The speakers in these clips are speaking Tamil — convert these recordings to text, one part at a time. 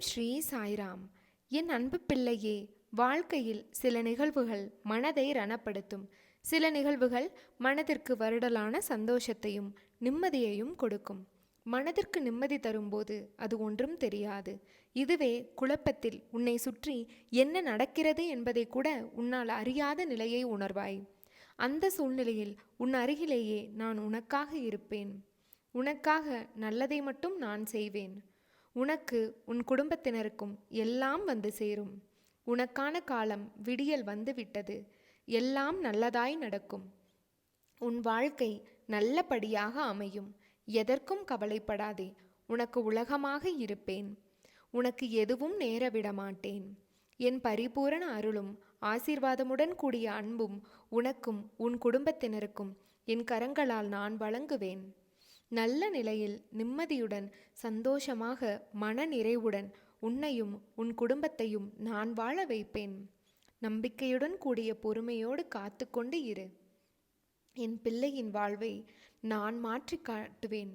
ஸ்ரீ சாய்ராம். என் அன்பு பிள்ளையே வாழ்க்கையில் சில நிகழ்வுகள் மனதை ரணப்படுத்தும். சில நிகழ்வுகள் மனதிற்கு வருடலான சந்தோஷத்தையும் நிம்மதியையும் கொடுக்கும். மனதிற்கு நிம்மதி தரும்போது அது ஒன்றும் தெரியாது. இதுவே குழப்பத்தில் உன்னை சுற்றி என்ன நடக்கிறது என்பதை கூட உன்னால் அறியாத நிலையை உணர்வாய். அந்த சூழ்நிலையில் உன் அருகிலேயே நான் உனக்காக இருப்பேன். உனக்காக நல்லதை மட்டும் நான் செய்வேன். உனக்கு உன் குடும்பத்தினருக்கும் எல்லாம் வந்து சேரும். உனக்கான காலம் விடியல் வந்துவிட்டது. எல்லாம் நல்லதாய் நடக்கும். உன் வாழ்க்கை நல்லபடியாக அமையும். எதற்கும் கவலைப்படாதே. உனக்கு உலகமாக இருப்பேன். உனக்கு எதுவும் நேர விட மாட்டேன் என் பரிபூரண அருளும் ஆசீர்வாதமுடன் கூடிய அன்பும் உனக்கும் உன் குடும்பத்தினருக்கும் என் கரங்களால் நான் வழங்குவேன். நல்ல நிலையில் நிம்மதியுடன் சந்தோஷமாக மன நிறைவுடன் உன்னையும் உன் குடும்பத்தையும் நான் வாழ வைப்பேன். நம்பிக்கையுடன் கூடிய பொறுமையோடு காத்துக்கொண்டு இரு. என் பிள்ளையின் வாழ்வை நான் மாற்றி காட்டுவேன்.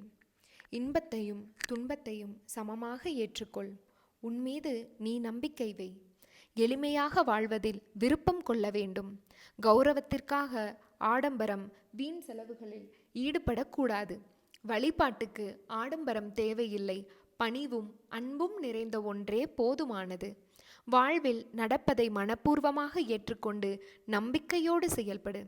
இன்பத்தையும் துன்பத்தையும் சமமாக ஏற்றுக்கொள். உன் மீது நீ நம்பிக்கை வை. எளிமையாக வாழ்வதில் விருப்பம் கொள்ள வேண்டும். கௌரவத்திற்காக ஆடம்பரம் வீண் செலவுகளில் ஈடுபடக்கூடாது வழிபாட்டுக்கு ஆடம்பரம் தேவையில்லை. பணிவும் அன்பும் நிறைந்த ஒன்றே போதுமானது. வாழ்வில் நடப்பதை மனப்பூர்வமாக ஏற்றுக்கொண்டு நம்பிக்கையோடு செயல்படு.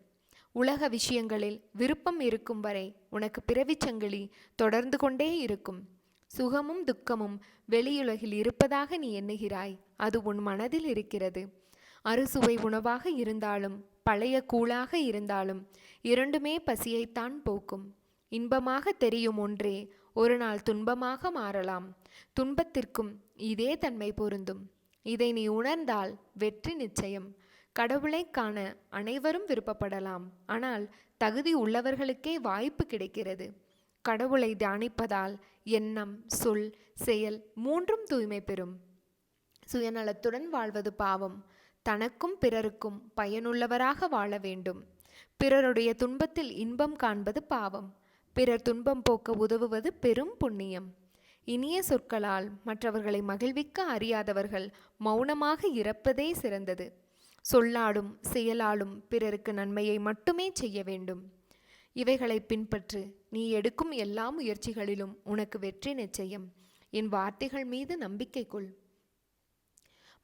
உலக விஷயங்களில் விருப்பம் இருக்கும் வரை உனக்கு பிறவிச்சங்கிலி தொடர்ந்து கொண்டே இருக்கும். சுகமும் துக்கமும் வெளியுலகில் இருப்பதாக நீ எண்ணுகிறாய். அது உன் மனதில் இருக்கிறது. அறுசுவை உணவாக இருந்தாலும் பழைய கூழாக இருந்தாலும் இரண்டுமே பசியைத்தான் போக்கும். இன்பமாக தெரியும் ஒன்றே ஒரு நாள் துன்பமாக மாறலாம். துன்பத்திற்கும் இதே தன்மை பொருந்தும். இதை நீ உணர்ந்தால் வெற்றி நிச்சயம். கடவுளை காண அனைவரும் விருப்பப்படலாம். ஆனால் தகுதி உள்ளவர்களுக்கே வாய்ப்பு கிடைக்கிறது. கடவுளை தியானிப்பதால் எண்ணம் சொல் செயல் மூன்றும் தூய்மை பெறும். சுயநலத்துடன் வாழ்வது பாவம். தனக்கும் பிறருக்கும் பயனுள்ளவராக வாழ வேண்டும். பிறருடைய துன்பத்தில் இன்பம் காண்பது பாவம். பிறர் துன்பம் போக்க உதவுவது பெரும் புண்ணியம். இனிய சொற்களால் மற்றவர்களை மகிழ்விக்க அறியாதவர்கள் மௌனமாக இறப்பதே சிறந்தது. சொல்லாலும் செயலாலும் பிறருக்கு நன்மையை மட்டுமே செய்ய வேண்டும். இவைகளை பின்பற்று நீ எடுக்கும் எல்லா முயற்சிகளிலும் உனக்கு வெற்றி நிச்சயம். என் வார்த்தைகள் மீது நம்பிக்கை கொள்.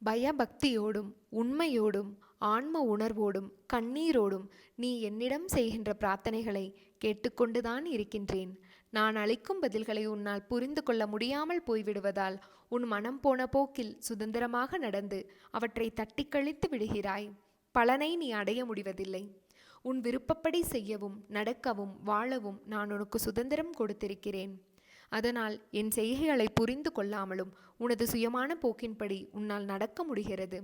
பயபக்தியோடும் உண்மையோடும் ஆன்ம உணர்வோடும் கண்ணீரோடும் நீ என்னிடம் செய்கின்ற பிரார்த்தனைகளை கேட்டுக்கொண்டுதான் இருக்கின்றேன். நான் அளிக்கும் பதில்களை உன்னால் புரிந்து கொள்ள முடியாமல் போய்விடுவதால் உன் மனம் போன போக்கில் சுதந்திரமாக நடந்து அவற்றை தட்டி கழித்து விடுகிறாய். பலனை நீ அடைய முடிவதில்லை. உன் விருப்பப்படி செய்யவும் நடக்கவும் வாழவும் நான் உனக்கு சுதந்திரம் கொடுத்திருக்கிறேன். அதனால் என் செய்கைகளை புரிந்து கொள்ளாமலும் உனது சுயமான போக்கின்படி உன்னால் நடக்க முடிகிறது.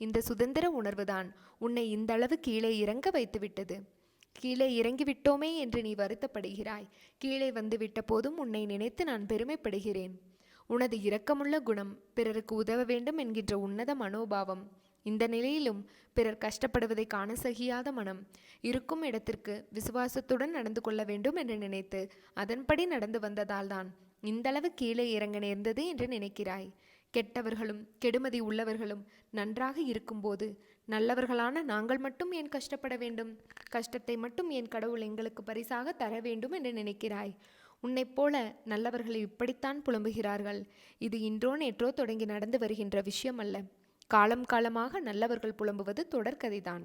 இந்த சுதந்திர உணர்வுதான் உன்னை இந்தளவு கீழே இறங்க வைத்துவிட்டது. கீழே இறங்கிவிட்டோமே என்று நீ வருத்தப்படுகிறாய். கீழே வந்து விட்ட போதும் உன்னை நினைத்து நான் பெருமைப்படுகிறேன். உனது இரக்கமுள்ள குணம் பிறருக்கு உதவ வேண்டும் என்கின்ற உன்னத மனோபாவம் இந்த நிலையிலும் பிறர் கஷ்டப்படுவதை காண சகியாத மனம் இருக்கும் இடத்திற்கு விசுவாசத்துடன் நடந்து கொள்ள வேண்டும் என்று நினைத்து அதன்படி நடந்து வந்ததால்தான் இந்தளவு கீழே இறங்க நேர்ந்தது என்று நினைக்கிறாய். கெட்டவர்களும் கெடுமதி உள்ளவர்களும் நன்றாக இருக்கும்போது நல்லவர்களான நாங்கள் மட்டும் ஏன் கஷ்டப்பட வேண்டும்? கஷ்டத்தை மட்டும் என் கடவுள் எங்களுக்கு பரிசாக தர வேண்டும் என்று நினைக்கிறாய்? உன்னைப் போல நல்லவர்களை இப்படித்தான் புலம்புகிறார்கள். இது இன்றோ நேற்றோ தொடங்கி நடந்து வருகின்ற விஷயம் அல்ல காலம் காலமாக நல்லவர்கள் புலம்புவது தொடர்கதைதான்.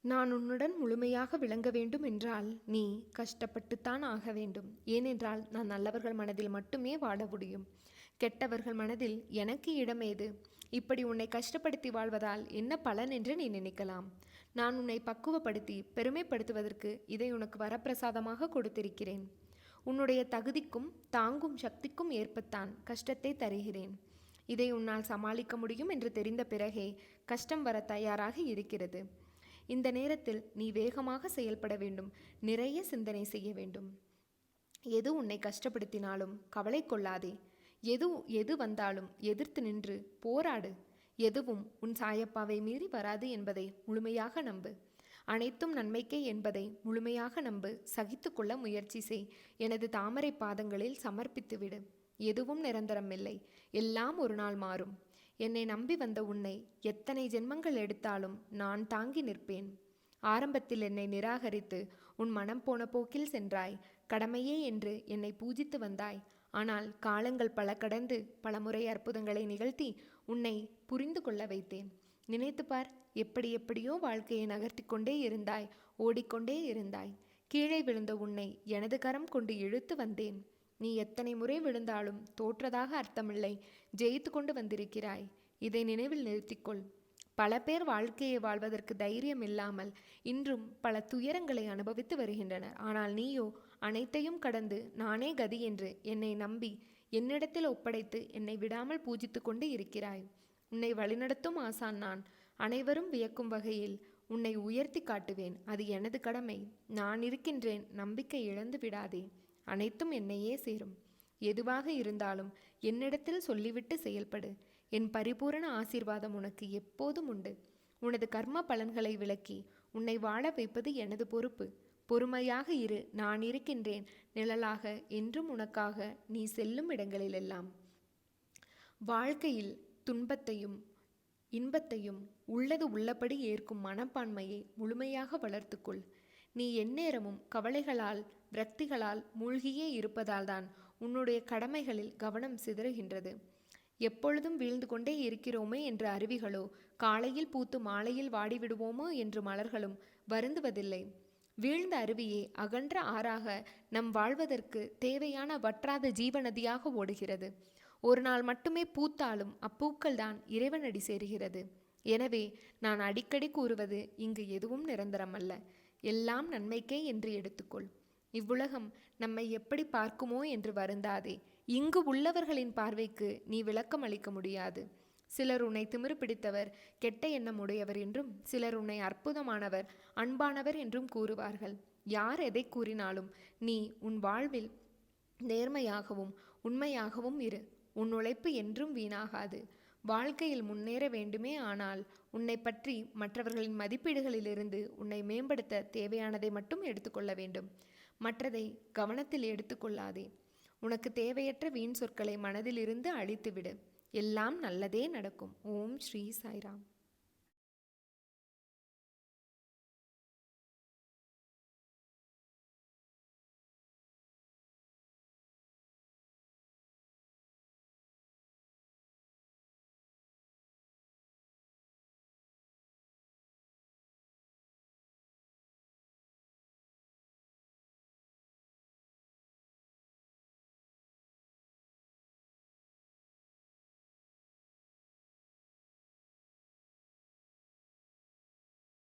நான் உன்னுடன் முழுமையாக விளங்க வேண்டும் என்றால் நீ கஷ்டப்பட்டுத்தான் ஆக வேண்டும். ஏனென்றால் நான் நல்லவர்கள் மனதில் மட்டுமே வாழ முடியும். கெட்டவர்கள் மனதில் எனக்கு இடம் ஏது? இப்படி உன்னை கஷ்டப்படுத்தி வாழ்வதால் என்ன பலன் என்று நீ நினைக்கலாம். நான் உன்னை பக்குவப்படுத்தி பெருமைப்படுத்துவதற்கு இதை உனக்கு வரப்பிரசாதமாக கொடுத்திருக்கிறேன். உன்னுடைய தகுதிக்கும் தாங்கும் சக்திக்கும் ஏற்பத்தான் கஷ்டத்தை தருகிறேன். இதை உன்னால் சமாளிக்க முடியும் என்று தெரிந்த பிறகே கஷ்டம் வர தயாராக இருக்கிறது. இந்த நேரத்தில் நீ வேகமாக செயல்பட வேண்டும். நிறைய சிந்தனை செய்ய வேண்டும். எது உன்னை கஷ்டப்படுத்தினாலும் கவலை கொள்ளாதே. எது எது வந்தாலும் எதிர்த்து நின்று போராடு. எதுவும் உன் சாயப்பாவை மீறி வராது என்பதை முழுமையாக நம்பு. அனைத்தும் நன்மைக்கே என்பதை முழுமையாக நம்பு. சகித்து கொள்ள முயற்சி செய். எனது தாமரை பாதங்களில் சமர்ப்பித்துவிடு. எதுவும் நிரந்தரமில்லை. எல்லாம் ஒரு நாள் மாறும். என்னை நம்பி வந்த உன்னை எத்தனை ஜென்மங்கள் எடுத்தாலும் நான் தாங்கி நிற்பேன். ஆரம்பத்தில் என்னை நிராகரித்து உன் மனம் போன போக்கில் சென்றாய். கடமையே என்று என்னை பூஜித்து வந்தாய். ஆனால் காலங்கள் பல கடந்து பலமுறை அற்புதங்களை நிகழ்த்தி உன்னை புரிந்து கொள்ள வைத்தேன். நினைத்துப்பார் எப்படி எப்படியோ வாழ்க்கையை நகர்த்தி கொண்டே இருந்தாய் ஓடிக்கொண்டே இருந்தாய். கீழே விழுந்த உன்னை எனது கரம் கொண்டு இழுத்து வந்தேன். நீ எத்தனை முறை விழுந்தாலும் தோற்றதாக அர்த்தமில்லை. ஜெயித்து கொண்டு வந்திருக்கிறாய். இதை நினைவில் நிறுத்திக்கொள். பல பேர் வாழ்க்கையை வாழ்வதற்கு தைரியம் இல்லாமல் இன்றும் பல துயரங்களை அனுபவித்து வருகின்றனர். ஆனால் நீயோ அனைத்தையும் கடந்து நானே கதி என்று என்னை நம்பி என்னிடத்தில் ஒப்படைத்து என்னை விடாமல் பூஜித்து கொண்டு இருக்கிறாய். உன்னை வழிநடத்தும் ஆசான் நான். அனைவரும் வியக்கும் வகையில் உன்னை உயர்த்தி காட்டுவேன். அது எனது கடமை. நான் இருக்கின்றேன். நம்பிக்கை இழந்து விடாதே. அனைத்தும் என்னையே சேரும். எதுவாக இருந்தாலும் என்னிடத்தில் சொல்லிவிட்டு செயல்படு. என் பரிபூரண ஆசீர்வாதம் உனக்கு எப்போதும் உண்டு. உனது கர்ம பலன்களை விளக்கி உன்னை வாழ வைப்பது எனது பொறுப்பு. பொறுமையாக இரு நான் இருக்கின்றேன். நிழலாக என்றும் உனக்காக நீ செல்லும் இடங்களிலெல்லாம். வாழ்க்கையில் துன்பத்தையும் இன்பத்தையும் உள்ளது உள்ளபடி ஏற்கும் மனப்பான்மையை முழுமையாக வளர்த்துக்கொள். நீ எந்நேரமும் கவலைகளால் விரக்திகளால் மூழ்கியே இருப்பதால்தான் உன்னுடைய கடமைகளில் கவனம் சிதறுகின்றது. எப்பொழுதும் வீழ்ந்து கொண்டே இருக்கிறோமே என்ற அருவிகளோ காலையில் பூத்து மாலையில் வாடிவிடுவோமோ என்று மலர்களும் வருந்துவதில்லை. வீழ்ந்த அருவியே அகன்ற ஆறாக நம் வாழ்வதற்கு தேவையான வற்றாத ஜீவநதியாக ஓடுகிறது. ஒரு நாள் மட்டுமே பூத்தாலும் அப்பூக்கள் தான் இறைவனடி சேருகிறது. எனவே நான் அடிக்கடி கூறுவது இங்கு எதுவும் நிரந்தரமல்ல. எல்லாம் நன்மைக்கே என்று எடுத்துக்கொள். இவ்வுலகம் நம்மை எப்படி பார்க்குமோ என்று வருந்தாதே. இங்கு உள்ளவர்களின் பார்வைக்கு நீ விளக்கம் அளிக்க முடியாது. சிலர் உன்னை திமிரு பிடித்தவர் கெட்ட எண்ணம் உடையவர் என்றும் சிலர் உன்னை அற்புதமானவர் அன்பானவர் என்றும் கூறுவார்கள். யார் எதை கூறினாலும் நீ உன் வாழ்வில் நேர்மையாகவும் உண்மையாகவும் இரு. உன் உழைப்பு என்றும் வீணாகாது. வாழ்க்கையில் முன்னேற வேண்டுமே ஆனால் உன்னை பற்றி மற்றவர்களின் மதிப்பீடுகளிலிருந்து உன்னை மேம்படுத்த தேவையானதை மட்டும் எடுத்துக்கொள்ள வேண்டும். மற்றதை கவனத்தில் எடுத்துக்கொள்ளாதே. உனக்கு தேவையற்ற வீண் சொற்களை மனதிலிருந்து அழித்துவிடு. எல்லாம் நல்லதே நடக்கும். ஓம் ஸ்ரீ சாய்ராம்.